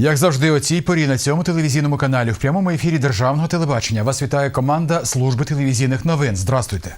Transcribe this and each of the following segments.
Як завжди, о цій порі на цьому телевізійному каналі в прямому ефірі державного телебачення вас вітає команда служби телевізійних новин. Здрастуйте.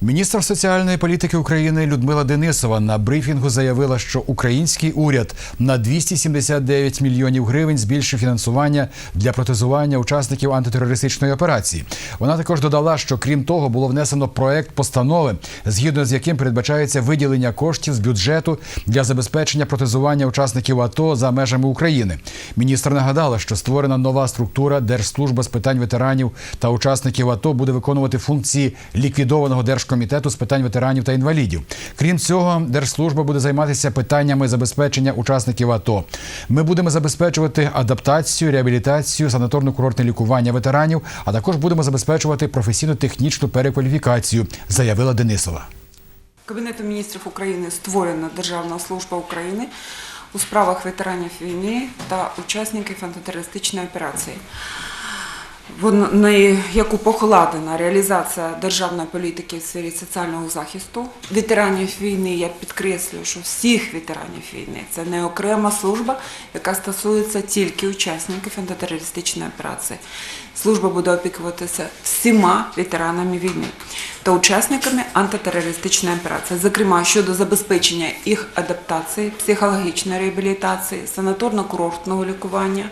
Міністр соціальної політики України Людмила Денисова на брифінгу заявила, що український уряд на 279 мільйонів гривень збільшив фінансування для протезування учасників антитерористичної операції. Вона також додала, що крім того було внесено проект постанови, згідно з яким передбачається виділення коштів з бюджету для забезпечення протезування учасників АТО за межами України. Міністр нагадала, що створена нова структура Держслужба з питань ветеранів та учасників АТО буде виконувати функції ліквідованого Держкомітету з питань ветеранів та інвалідів. Крім цього, держслужба буде займатися питаннями забезпечення учасників АТО. Ми будемо забезпечувати адаптацію, реабілітацію, санаторно-курортне лікування ветеранів, а також будемо забезпечувати професійно-технічну перекваліфікацію, заявила Денисова. Кабінетом міністрів України створена Державна служба України у справах ветеранів війни та учасників антитерористичної операції. Вон- на яку покладена реалізація державної політики в сфері соціального захисту ветеранів війни. Я підкреслюю, що всіх ветеранів війни це не окрема служба, яка стосується тільки учасників антитерористичної операції. Служба буде опікуватися всіма ветеранами війни та учасниками антитерористичної операції, зокрема щодо забезпечення їх адаптації, психологічної реабілітації, санаторно-курортного лікування.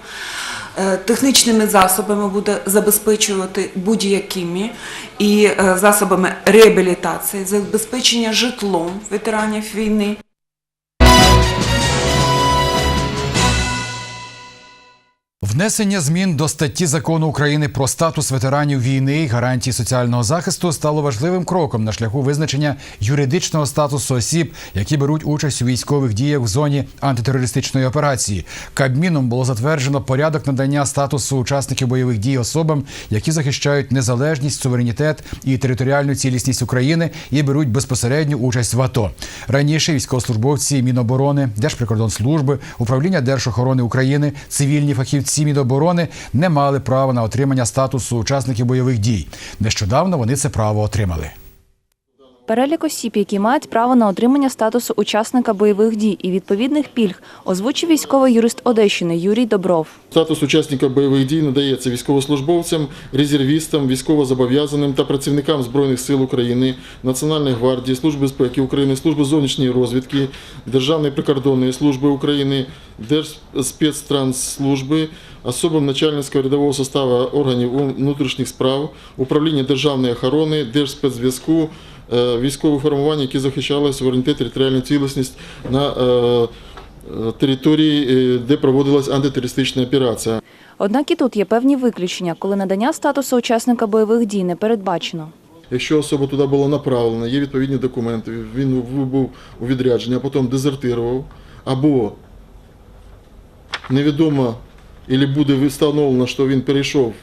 Е, Технічними засобами буде забезпечувати будь-якими і е, засобами реабілітації, забезпечення житлом ветеранів війни. Внесення змін до статті закону України про статус ветеранів війни і гарантії соціального захисту стало важливим кроком на шляху визначення юридичного статусу осіб, які беруть участь у військових діях в зоні антитерористичної операції. Кабміном було затверджено порядок надання статусу учасників бойових дій особам, які захищають незалежність, суверенітет і територіальну цілісність України і беруть безпосередню участь в АТО. Раніше військовослужбовці Міноборони, Держприкордонслужби, управління Держохорони України, цивільні фахівці Міноборони не мали права на отримання статусу учасників бойових дій. Нещодавно вони це право отримали. Перелік осіб, які мають право на отримання статусу учасника бойових дій і відповідних пільг, озвучив військовий юрист Одещини Юрій Добров. Статус учасника бойових дій надається військовослужбовцям, резервістам, військовозобов'язаним та працівникам Збройних сил України, Національної гвардії, Служби безпеки України, Служби зовнішньої розвідки, Державної прикордонної служби України, Держспецтрансслужби, особам начальницького рядового составу органів внутрішніх справ, управління державної охорони, Держспецзв'язку, військових формувань, які захищали суверенітет, територіальну цілісність на е, е, території, е, де проводилась антитерористична операція. Однак і тут є певні виключення, коли надання статусу учасника бойових дій не передбачено. Якщо особа туди була направлена, є відповідні документи, він був у відрядженні, а потім дезертирував, або невідомо, або буде встановлено, що він перейшов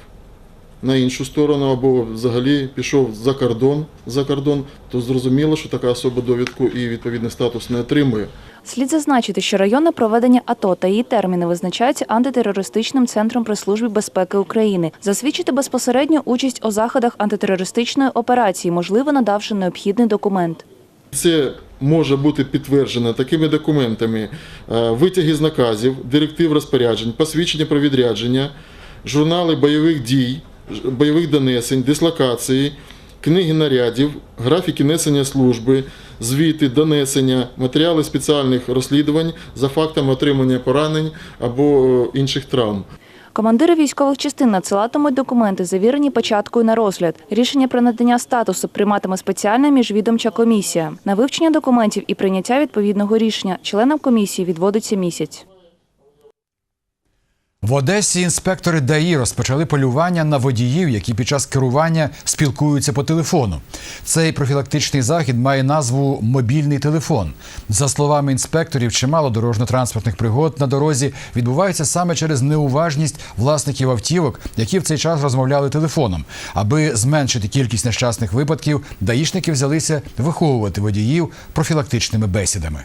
на іншу сторону, або взагалі пішов за кордон, за кордон, то зрозуміло, що така особа довідку і відповідний статус не отримує. Слід зазначити, що районне проведення АТО та її терміни визначаються антитерористичним центром при службі безпеки України. Засвідчити безпосередню участь у заходах антитерористичної операції, можливо, надавши необхідний документ. Це може бути підтверджено такими документами: е, витяги з наказів, директив розпоряджень, посвідчення про відрядження, журнали бойових дій, бойових донесень, дислокації, книги нарядів, графіки несення служби, звіти, донесення, матеріали спеціальних розслідувань за фактами отримання поранень або е, інших травм. Командири військових частин надсилатимуть документи, завірені початкою на розгляд. Рішення про надання статусу прийматиме спеціальна міжвідомча комісія. На вивчення документів і прийняття відповідного рішення членам комісії відводиться місяць. В Одесі інспектори ДАІ розпочали полювання на водіїв, які під час керування спілкуються по телефону. Цей профілактичний захід має назву Мобільний телефон. За словами інспекторів, чимало дорожньо-транспортних пригод на дорозі відбувається саме через неуважність власників автівок, які в цей час розмовляли телефоном. Аби зменшити кількість нещасних випадків, даїшники взялися виховувати водіїв профілактичними бесідами.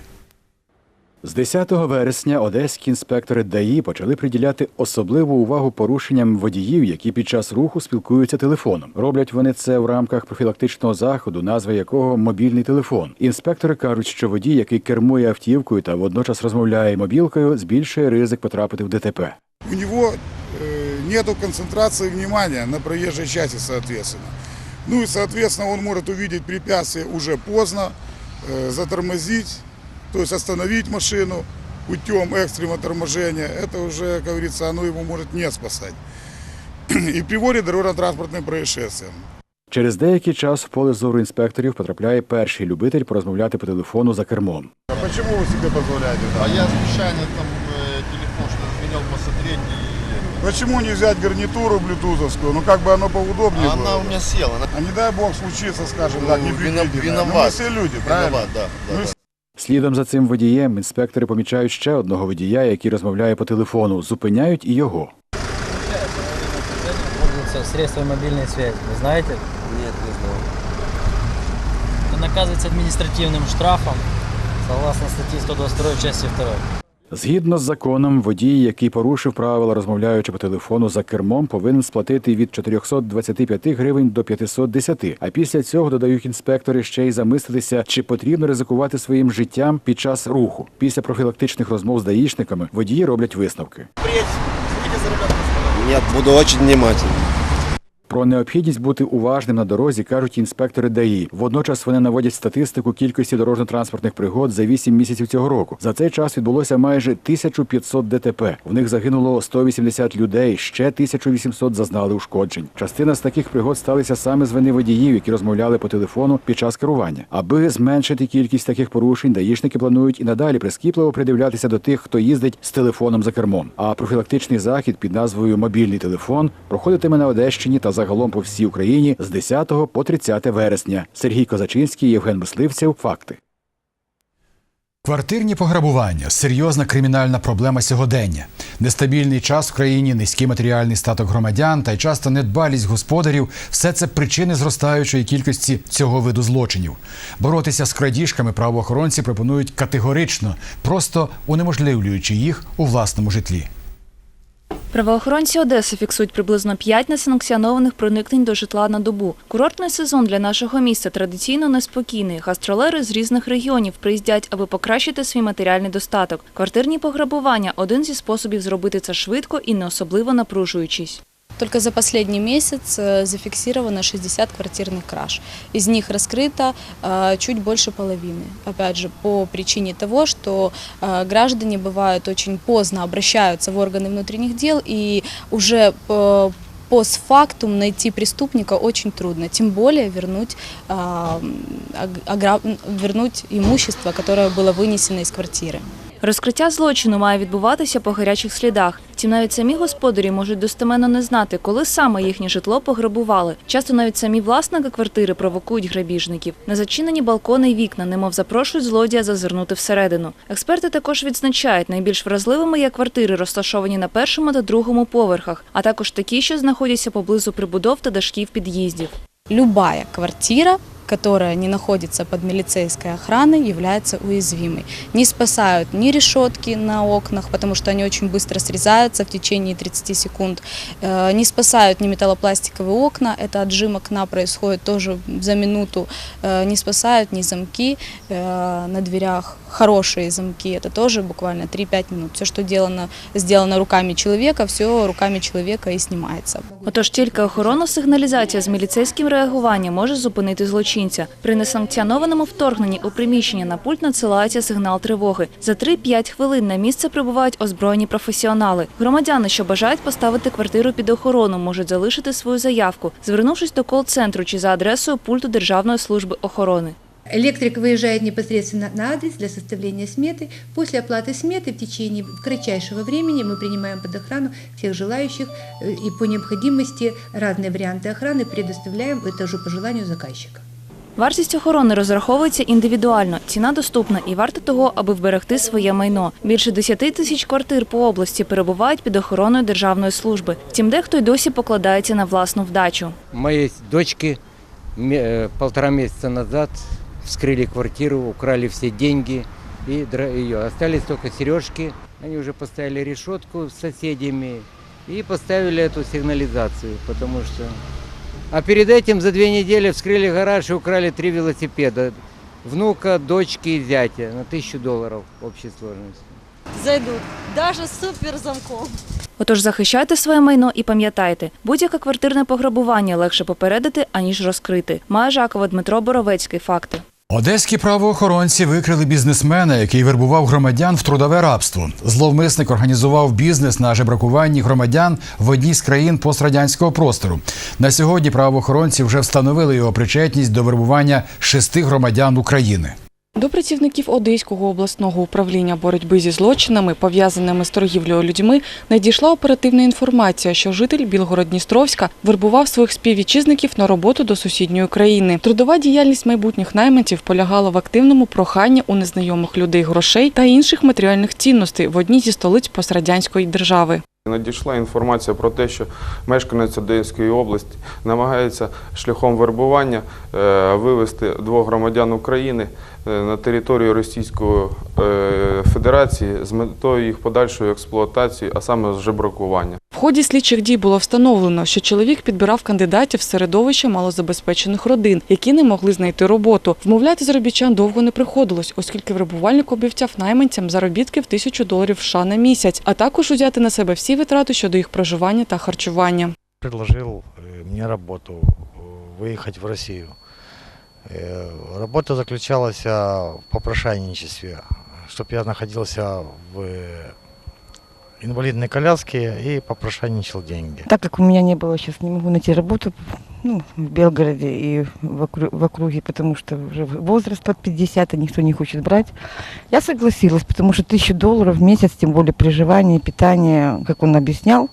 З 10 вересня одеські інспектори ДАІ почали приділяти особливу увагу порушенням водіїв, які під час руху спілкуються телефоном. Роблять вони це в рамках профілактичного заходу, назва якого мобільний телефон. Інспектори кажуть, що водій, який кермує автівкою та водночас розмовляє мобілкою, збільшує ризик потрапити в ДТП. у него э, нету концентрации внимания на проезжей части, соответственно. Ну и, соответственно, он может увидеть препятствие уже поздно, э, затормозить, то есть остановить машину путем экстренного торможения. Это уже, как говорится, оно его может не спасать. И приводит к дорожно-транспортным происшествиям. Через деякий час в поле зору інспекторів потрапляє перший любитель порозмовляти по телефону за кермом. А почему вы себе позволяете? А я специально там э, телефон, что изменял посмотреть. И... Почему не взять гарнитуру блютузовскую? Ну как бы оно поудобнее А она было. у меня села. Она... А не дай бог случится, скажем Ну, так, вино- непредвиденное. Ну, мы виноват. все люди, правильно? Виноват, да. да, Ну, да. Слідом за цим водієм інспектори помічають ще одного водія, який розмовляє по телефону. Зупиняють і його. пользуются средствами мобильной связи. Вы знаете? Нет, не знал. Это наказывается административным штрафом согласно статье 122 части 2. Згідно з законом, водій, який порушив правила, розмовляючи по телефону за кермом, повинен сплатити від 425 гривень до 510. А після цього додають інспектори ще й замислитися, чи потрібно ризикувати своїм життям під час руху. Після профілактичних розмов з даїшниками водії роблять висновки. Нет, буду очень внимательным. Про необхідність бути уважним на дорозі кажуть інспектори ДАІ. Водночас вони наводять статистику кількості дорожньо-транспортних пригод за 8 місяців цього року. За цей час відбулося майже 1500 ДТП. В них загинуло 180 людей, ще 1800 зазнали ушкоджень. Частина з таких пригод сталися саме з вини водіїв, які розмовляли по телефону під час керування. Аби зменшити кількість таких порушень, даїшники планують і надалі прискіпливо придивлятися до тих, хто їздить з телефоном за кермом. А профілактичний захід під назвою Мобільний телефон проходитиме на Одещині та загалом по всій Україні з 10 по 30 вересня. Сергій Козачинський, Євген Мисливцев. Факти. Квартирні пограбування серйозна кримінальна проблема сьогодення. Нестабільний час в країні, низький матеріальний статок громадян та й часто недбалість господарів все це причини зростаючої кількості цього виду злочинів. Боротися з крадіжками правоохоронці пропонують категорично, просто унеможливлюючи їх у власному житлі. Правоохоронці Одеси фіксують приблизно 5 несанкціонованих проникнень до житла на добу. Курортний сезон для нашого міста традиційно неспокійний. Гастролери з різних регіонів приїздять, аби покращити свій матеріальний достаток. Квартирні пограбування один зі способів зробити це швидко і не особливо напружуючись. Только за последний месяц э, зафиксировано 60 квартирных краж. Из них раскрыто э, чуть больше половины. Опять же, по причине того, что э, граждане бывают очень поздно обращаются в органы внутренних дел и уже э, постфактум найти преступника очень трудно, тем более вернуть, э, ог- ограб- вернуть имущество, которое было вынесено из квартиры. Розкриття злочину має відбуватися по гарячих слідах. Втім, навіть самі господарі можуть достеменно не знати, коли саме їхнє житло пограбували. Часто навіть самі власники квартири провокують грабіжників. Незачинені балкони й вікна, немов запрошують злодія зазирнути всередину. Експерти також відзначають, найбільш вразливими є квартири, розташовані на першому та другому поверхах, а також такі, що знаходяться поблизу прибудов та дашків під'їздів. Любая квартира, которая не находится под милицейской охраной, является уязвимой. Не спасают ни решетки на окнах, потому что они очень быстро срезаются в течение 30 секунд. Э, Не спасают ни металлопластиковые окна, это отжим окна происходит тоже за минуту. Э, Не спасают ни замки э, на дверях, хорошие замки, это тоже буквально 3-5 минут. Все, что делано, сделано руками человека, все руками человека и снимается. Отож, тільки охоронна сигналізація з міліцейським реагуванням може зупинити злочинця. При несанкціонованому вторгненні у приміщення на пульт надсилається сигнал тривоги. За 3-5 хвилин на місце прибувають озброєні професіонали. Громадяни, що бажають поставити квартиру під охорону, можуть залишити свою заявку, звернувшись до кол-центру чи за адресою пульту Державної служби охорони. Электрик выезжает непосредственно на адрес для составления сметы. После оплаты сметы в течение кратчайшего времени мы принимаем под охрану всех желающих э, и по необходимости разные варианты охраны предоставляем, это уже по желанию заказчика. Вартість охорони розраховується індивідуально, ціна доступна і варта того, аби вберегти своє майно. Більше 10 тисяч квартир по області перебувають під охороною державної служби. Втім, дехто й досі покладається на власну вдачу. Моей дочке ме- э, полтора месяца назад вскрыли квартиру, украли все деньги, и ее. Остались только сережки. Они уже поставили решетку с соседями и поставили эту сигнализацию, потому что... А перед этим за две недели вскрыли гараж и украли три велосипеда. Внука, дочки и зятя на тысячу долларов общей сложности. Зайдут. Даже с супер замком. Отож, захищайте своє майно і пам'ятайте, будь-яке квартирне пограбування легше попередити, аніж розкрити. Має Жакова Дмитро Боровецький. Факти. Одеські правоохоронці викрили бізнесмена, який вербував громадян в трудове рабство. Зловмисник організував бізнес на жебракуванні громадян в одній з країн пострадянського простору. На сьогодні правоохоронці вже встановили його причетність до вербування шести громадян України. До працівників Одеського обласного управління боротьби зі злочинами, пов'язаними з торгівлею людьми, надійшла оперативна інформація, що житель Білгород-Дністровська вербував своїх співвітчизників на роботу до сусідньої країни. Трудова діяльність майбутніх найманців полягала в активному проханні у незнайомих людей грошей та інших матеріальних цінностей в одній зі столиць пострадянської держави. Надійшла інформація про те, що мешканець Одеської області намагається шляхом вербування е, вивезти двох громадян України е, на територію Російської е, Федерації з метою їх подальшої експлуатації, а саме жебракування. В ході слідчих дій було встановлено, що чоловік підбирав кандидатів з середовища малозабезпечених родин, які не могли знайти роботу. Вмовляти заробітчан довго не приходилось, оскільки вербувальник обіцяв найманцям заробітки в тисячу доларів США на місяць, а також узяти на себе всі витрати щодо їх проживання та харчування. предложил э, мне работу, э, выехать в Россию. Э, Работа заключалась а, в попрошайничестве, чтобы я находился в э, инвалидной коляске и попрошайничал деньги. Так как у меня не было, сейчас не могу найти работу ну, в Белгороде и в, окру- в округе, потому что уже возраст под 50, и никто не хочет брать. Я согласилась, потому что тысячу долларов в месяц, тем более проживание, питание, как он объяснял.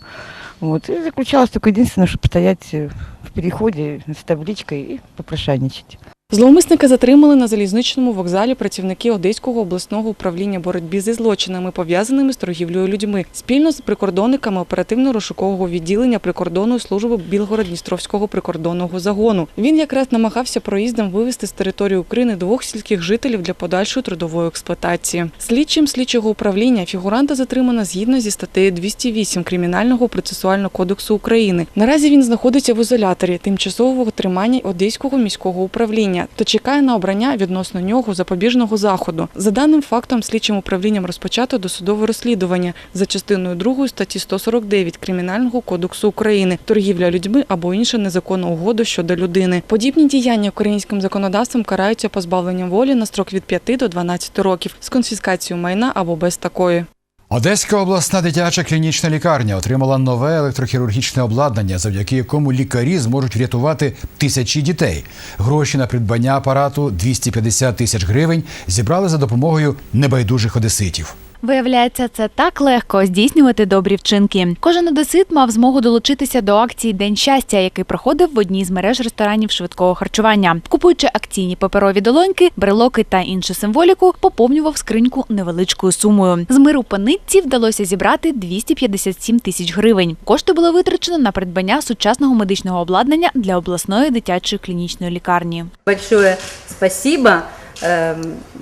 Вот. И заключалось только единственное, чтобы стоять э, в переходе с табличкой и попрошайничать. Зловмисника затримали на залізничному вокзалі працівники Одеського обласного управління боротьби зі злочинами, пов'язаними з торгівлею людьми, спільно з прикордонниками оперативно-розшукового відділення прикордонної служби Білгород-Дністровського прикордонного загону. Він якраз намагався проїздом вивезти з території України двох сільських жителів для подальшої трудової експлуатації. Слідчим слідчого управління фігуранта затримано згідно зі статтею 208 Кримінального процесуального кодексу України. Наразі він знаходиться в ізоляторі тимчасового тримання Одеського міського управління та чекає на обрання відносно нього запобіжного заходу. За даним фактом, слідчим управлінням розпочато досудове розслідування за частиною 2 статті 149 Кримінального кодексу України торгівля людьми або інша незаконна угода щодо людини. Подібні діяння українським законодавством караються позбавленням волі на строк від 5 до 12 років з конфіскацією майна або без такої. Одеська обласна дитяча клінічна лікарня отримала нове електрохірургічне обладнання, завдяки якому лікарі зможуть врятувати тисячі дітей. Гроші на придбання апарату 250 тисяч гривень зібрали за допомогою небайдужих одеситів. Виявляється, це так легко здійснювати добрі вчинки. Кожен одесит мав змогу долучитися до акції День щастя, який проходив в одній з мереж ресторанів швидкого харчування. Купуючи акційні паперові долоньки, брелоки та іншу символіку, поповнював скриньку невеличкою сумою. З миру по нитці вдалося зібрати 257 тисяч гривень. Кошти було витрачено на придбання сучасного медичного обладнання для обласної дитячої клінічної лікарні. Большое спасибо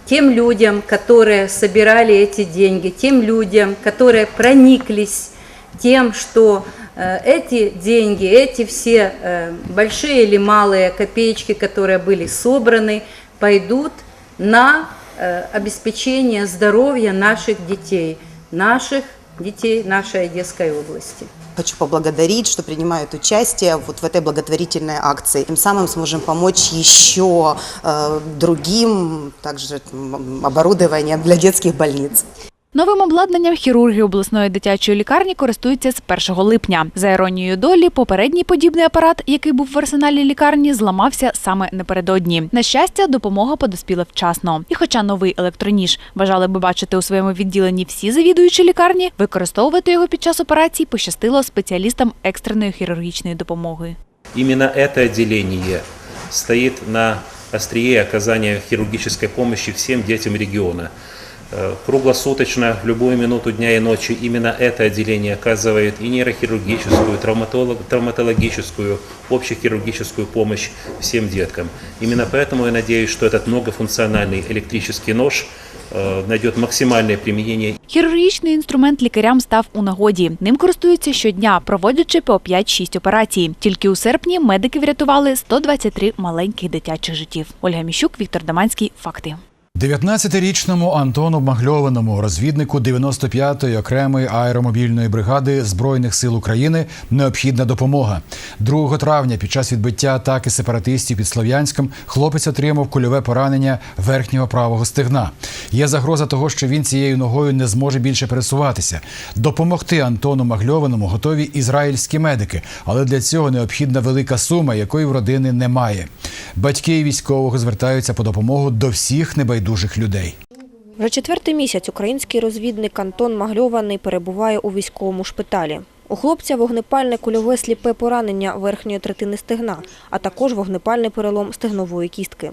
тем людям, которые собирали эти деньги, тем людям, которые прониклись тем, что э, эти деньги, эти все э, большие или малые копеечки, которые были собраны, пойдут на э, обеспечение здоровья наших детей, наших детей нашей Одесской области. Хочу поблагодарить, что принимают участие вот в этой благотворительной акции. Тем самым сможем помочь еще э, другим, также м, оборудованием для детских больниц. Новим обладнанням хірурги обласної дитячої лікарні користуються з 1 липня. За іронією долі, попередній подібний апарат, який був в арсеналі лікарні, зламався саме напередодні. На щастя, допомога подоспіла вчасно. І хоча новий електроніж бажали би бачити у своєму відділенні всі завідуючі лікарні, використовувати його під час операцій пощастило спеціалістам екстреної хірургічної допомоги. Именно это отделение стоит на острие оказания хирургической помощи всем детям региона. Э, Круглосуточно, в любую минуту дня и ночи именно это отделение оказывает и нейрохирургическую, травматолог- травматологическую, общехирургическую помощь всем деткам. Именно поэтому я надеюсь, что этот многофункциональный электрический нож э, найдет максимальное применение Хірургічний інструмент лікарям став у нагоді. Ним користуються щодня, проводячи по 5-6 операцій. Тільки у серпні медики врятували 123 маленьких дитячих життів. Ольга Міщук, Віктор Даманський. Факти. 19-річному Антону Магльованому, розвіднику 95-ї окремої аеромобільної бригади Збройних сил України, необхідна допомога. 2 травня під час відбиття атаки сепаратистів під Слов'янськом хлопець отримав кульове поранення верхнього правого стегна. Є загроза того, що він цією ногою не зможе більше пересуватися. Допомогти Антону Магльованому готові ізраїльські медики, але для цього необхідна велика сума, якої в родини немає. Батьки військового звертаються по допомогу до всіх небайдужих людей. Вже четвертий місяць український розвідник Антон Магльований перебуває у військовому шпиталі. У хлопця вогнепальне кульове сліпе поранення верхньої третини стегна, а також вогнепальний перелом стегнової кістки.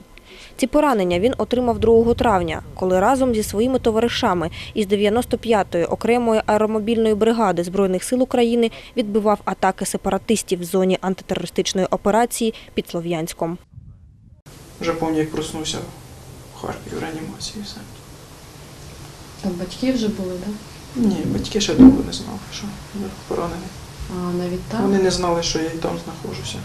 Ці поранення він отримав 2 травня, коли разом зі своїми товаришами із 95-ї окремої аеромобільної бригади Збройних сил України відбивав атаки сепаратистів в зоні антитерористичної операції під Слов'янськом. Вже пам'ятаю, як проснувся Харкові в реанімації. Все. Там батьки вже були, так? Ні, батьки ще довго не знали, що я поранений. А навіть там? Вони не знали, що я і там знаходжуся.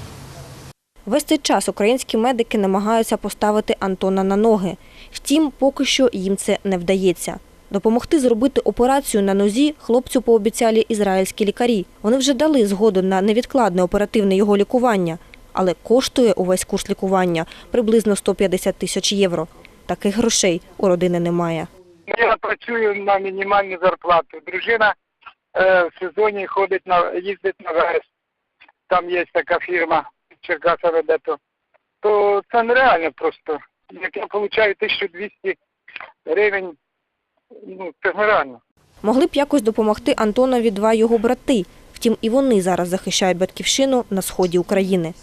Весь цей час українські медики намагаються поставити Антона на ноги. Втім, поки що їм це не вдається. Допомогти зробити операцію на нозі хлопцю пообіцяли ізраїльські лікарі. Вони вже дали згоду на невідкладне оперативне його лікування, але коштує увесь курс лікування приблизно 150 тисяч євро. Таких грошей у родини немає. Я працюю на мінімальну зарплату. Дружина е, в сезоні ходить на їздить на верес. Там є така фірма Черкаса веде то. То це нереально просто. Як я отримую 1200 гривень, ну це нереально. Могли б якось допомогти Антонові два його брати. Втім, і вони зараз захищають батьківщину на сході України.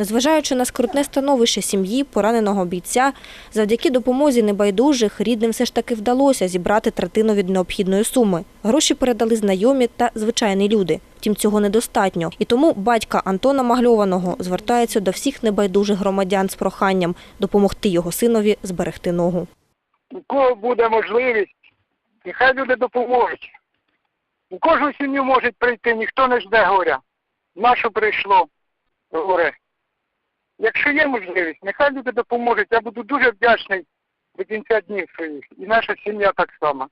Незважаючи на скрутне становище сім'ї, пораненого бійця, завдяки допомозі небайдужих рідним все ж таки вдалося зібрати третину від необхідної суми. Гроші передали знайомі та звичайні люди. Втім, цього недостатньо. І тому батька Антона Магльованого звертається до всіх небайдужих громадян з проханням допомогти його синові зберегти ногу. У кого буде можливість, нехай люди допоможуть. У кожну сім'ю можуть прийти, ніхто не жде горя. Нащо прийшло горе? Якщо є можливість, нехай люди допоможуть. Я буду дуже вдячний до кінця днів своїх. І наша сім'я так само.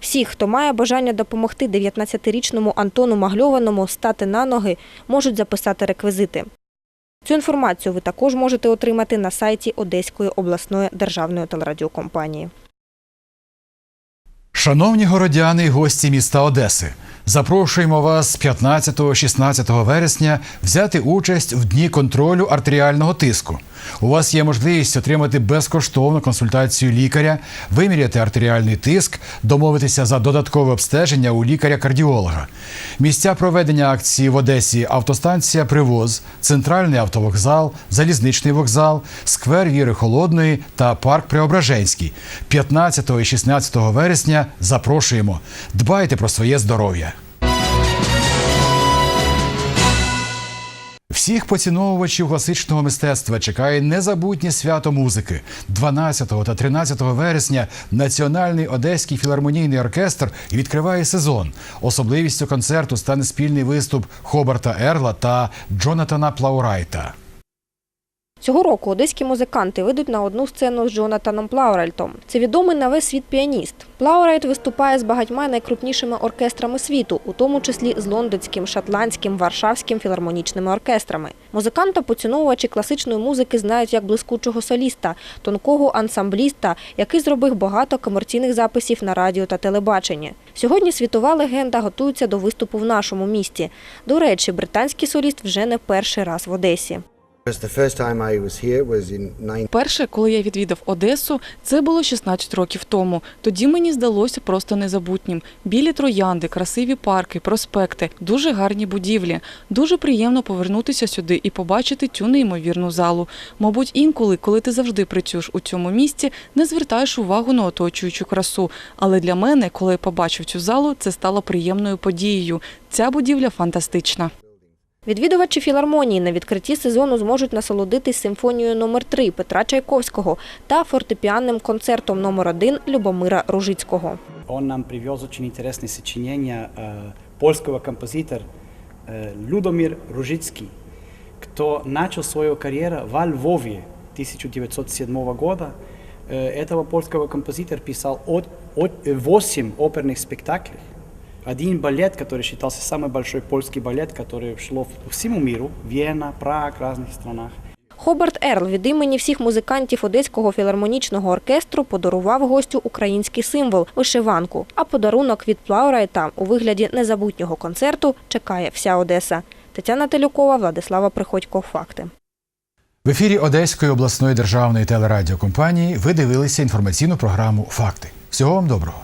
Всі, хто має бажання допомогти 19-річному Антону Магльованому стати на ноги, можуть записати реквізити. Цю інформацію ви також можете отримати на сайті Одеської обласної державної телерадіокомпанії. Шановні городяни і гості міста Одеси, запрошуємо вас 15-16 вересня взяти участь в дні контролю артеріального тиску. У вас є можливість отримати безкоштовну консультацію лікаря, виміряти артеріальний тиск, домовитися за додаткове обстеження у лікаря-кардіолога. Місця проведення акції в Одесі автостанція Привоз, центральний автовокзал, залізничний вокзал, сквер Віри Холодної та парк Преображенський. 15 і 16 вересня запрошуємо. Дбайте про своє здоров'я. Всіх поціновувачів класичного мистецтва чекає незабутнє свято музики. 12 та 13 вересня Національний Одеський філармонійний оркестр відкриває сезон. Особливістю концерту стане спільний виступ Хобарта Ерла та Джонатана Плаурайта. Цього року одеські музиканти вийдуть на одну сцену з Джонатаном Плауральтом. Це відомий на весь світ піаніст. Плаурайт виступає з багатьма найкрупнішими оркестрами світу, у тому числі з лондонським, шотландським, варшавським філармонічними оркестрами. Музиканта поціновувачі класичної музики знають як блискучого соліста, тонкого ансамбліста, який зробив багато комерційних записів на радіо та телебаченні. Сьогодні світова легенда готується до виступу в нашому місті. До речі, британський соліст вже не перший раз в Одесі. The first time I was here was in 19... Перше, коли я відвідав Одесу, це було 16 років тому. Тоді мені здалося просто незабутнім. Білі троянди, красиві парки, проспекти, дуже гарні будівлі. Дуже приємно повернутися сюди і побачити цю неймовірну залу. Мабуть, інколи, коли ти завжди працюєш у цьому місці, не звертаєш увагу на оточуючу красу. Але для мене, коли я побачив цю залу, це стало приємною подією. Ця будівля фантастична. Відвідувачі філармонії на відкритті сезону зможуть насолодитись симфонією номер 3 Петра Чайковського та фортепіанним концертом номер 1 Любомира Ружицького. Он нам привез очень интересные сочинения э, польского композитора э, Людомир Ружицкий, кто начал свою карьеру во Львове 1907 года. Э, этого польского композитора писал от, от, 8 оперных спектаклей. Один балет, который считался самый большой польский балет, который шло по всему миру, Вена, Прага, разных странах. Хобарт Ерл від імені всіх музикантів Одеського філармонічного оркестру подарував гостю український символ – вишиванку. А подарунок від Плаурайта у вигляді незабутнього концерту чекає вся Одеса. Тетяна Телюкова, Владислава Приходько. Факти. В ефірі Одеської обласної державної телерадіокомпанії ви дивилися інформаційну програму Факти. Всього вам доброго.